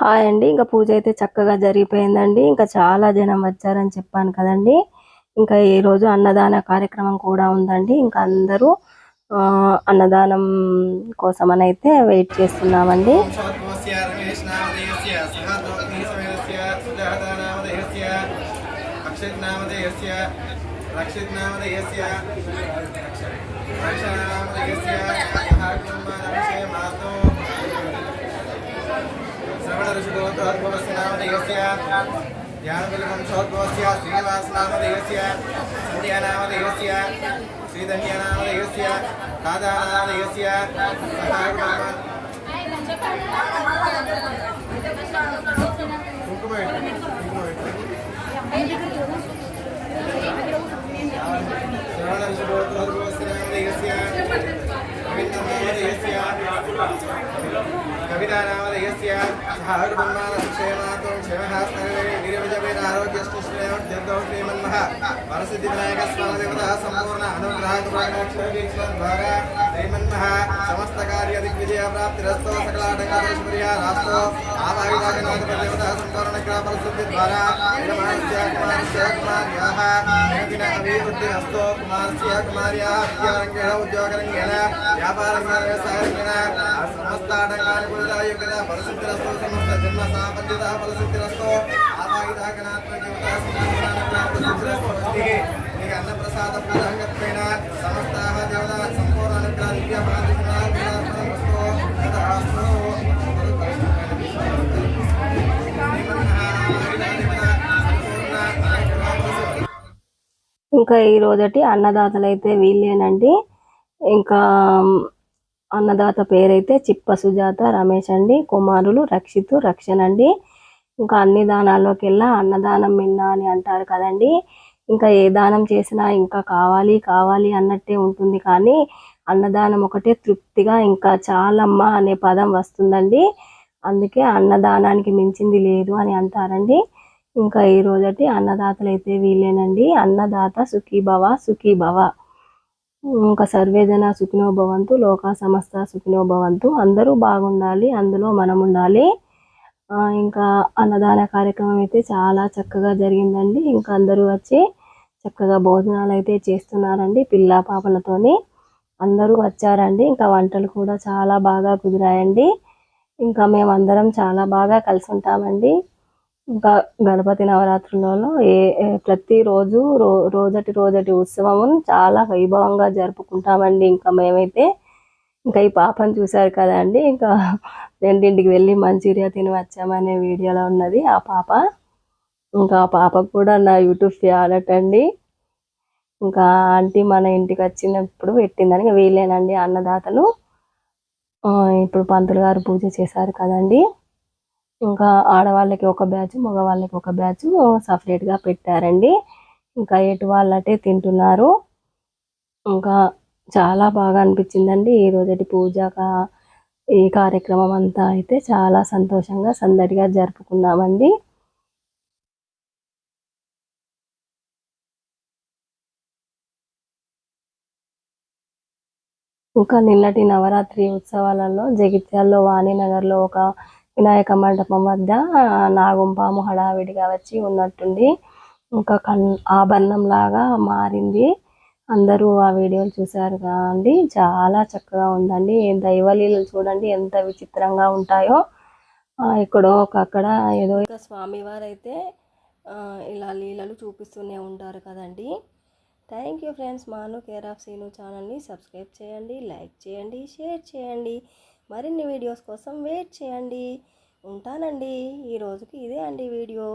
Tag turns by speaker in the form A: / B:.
A: Hi అండి. ఇంకా పూజ అయితే చక్కగా జరిగిపోయిందండి. ఇంకా చాలా జనం వచ్చారని చెప్పాను కదండి. ఇంకా ఈ రోజు అన్నదాన కార్యక్రమం కూడా ఉందండి. ఇంకా అందరూ అన్నదానం కోసం అని అయితే వెయిట్ చేస్తున్నామండి.
B: రక్షిత్ రమేష్నామధేయస్య రక్షిత్ ద్రౌపదీసమేతస్య ఋషిగోత్రోద్భవస్య నామధేయస్య జ్ఞానబలివంశోద్భవస్య శ్రీనివాసనామధేయస్య సంధ్యానామధేయస్య శ్రీధన్యనామధేయస్య రాధానామధేయస్య సహ కుటుంబా కుంకుమ పెట్టు, కుంకుమ పెట్టు. శ్రవణ ఋషిగోత్రోద్భవస్య వరసిద్ధి వినాయక సంపూర్ణ ద్వారా సమస్త కార్య దిగ్విజయ ఆవాయుధాగనాథ దేవత సంపూర్ణ ద్వారా కుమార్యాః దిన అభివృద్ధి హస్తో విద్యారంగేణ ఉద్యోగరంగేణ వ్యాపారంగేణ వ్యవసాయరంగేణ సమస్త ఆటంకానుకూలతాయుగత పరిశుద్ధిరస్తో సమస్త జన్మ సాపద్యత సంపూర్ణ సంపూర్ణ అనుగ్రహ
A: ఇంకా ఈ రోజటి అన్నదాతలు అయితే వీళ్ళేనండి. ఇంకా అన్నదాత పేరైతే చిప్ప సుజాత రమేష్ అండి కుమారులు రక్షితు రక్షణ అండి. ఇంకా అన్ని దానాల్లోకి వెళ్ళా అన్నదానం మిన్న అని అంటారు కదండి. ఇంకా ఏ దానం చేసినా ఇంకా కావాలి కావాలి అన్నట్టే ఉంటుంది కానీ అన్నదానం ఒకటే తృప్తిగా ఇంకా చాలమ్మ అనే పదం వస్తుందండి. అందుకే అన్నదానానికి మించింది లేదు అని అంటారండి. ఇంకా ఈ రోజటి అన్నదాతలు అయితే వీళ్ళేనండి. అన్నదాత సుఖీభవ సుఖీభవ. ఇంకా సర్వేజన సుఖినో భవంతు లోక సమస్త సుఖినో భవంతు అందరూ బాగుండాలి అందులో మనం ఉండాలి ఇంకా అన్నదాన కార్యక్రమం అయితే చాలా చక్కగా జరిగిందండి. ఇంకా అందరూ వచ్చి చక్కగా భోజనాలు అయితే చేస్తున్నారండి పిల్ల పాపలతోని. అందరూ వచ్చారండి. ఇంకా వంటలు కూడా చాలా బాగా కుదిరాయండి. ఇంకా మేమందరం చాలా బాగా కలిసి ఉంటామండి ఇంకా గణపతి నవరాత్రులలో ఏ ప్రతిరోజు రో రోజటి రోజటి ఉత్సవం చాలా వైభవంగా జరుపుకుంటామండి. ఇంకా మేమైతే ఇంకా ఈ పాపను చూశారు కదండి. ఇంకా రెండింటికి వెళ్ళి మంచూరియా తిని వచ్చామనే వీడియోలో ఉన్నది ఆ పాప. ఇంకా ఆ పాపకు కూడా నా యూట్యూబ్ ఫేవరెట్ అండి. ఇంకా ఆంటీ మన ఇంటికి వచ్చినప్పుడు పెట్టిందని ఇంకా వీళ్ళేనండి అన్నదాతలు. ఇప్పుడు పంతులు గారు పూజ చేశారు కదండి. ఇంకా ఆడవాళ్ళకి ఒక బ్యాచ్ మగవాళ్ళకి ఒక బ్యాచ్ సపరేట్గా పెట్టారండి. ఇంకా ఎటు వాళ్ళటే తింటున్నారు. ఇంకా చాలా బాగా అనిపించిందండి. ఈ రోజటి పూజ ఈ కార్యక్రమం అంతా అయితే చాలా సంతోషంగా సందడిగా జరుపుకున్నామండి. ఇంకా నిన్నటి నవరాత్రి ఉత్సవాలలో జగిత్యాల్లో వాణినగర్లో ఒక వినాయక మండపం వద్ద నాగుంపాము హడావిడిగా వచ్చి ఉన్నట్టుంది. ఇంకా కన్ ఆభరణం లాగా మారింది. అందరూ ఆ వీడియోలు చూశారు కాండి చాలా చక్కగా ఉందండి. దైవలీలు చూడండి ఎంత విచిత్రంగా ఉంటాయో. ఆ, ఎక్కడో ఒక అక్కడ ఏదో స్వామివారు అయితే ఇలా లీలలు చూపిస్తూనే ఉంటారు కదండి. Thank you friends. Manu care of Seenu ఛానల్ని సబ్స్క్రైబ్ చేయండి లైక్ చేయండి షేర్ చేయండి. మరిన్ని వీడియోస్ కోసం వెయిట్ చేయండి. ఉంటానండి. ఈ రోజుకి ఇదే అండి వీడియో.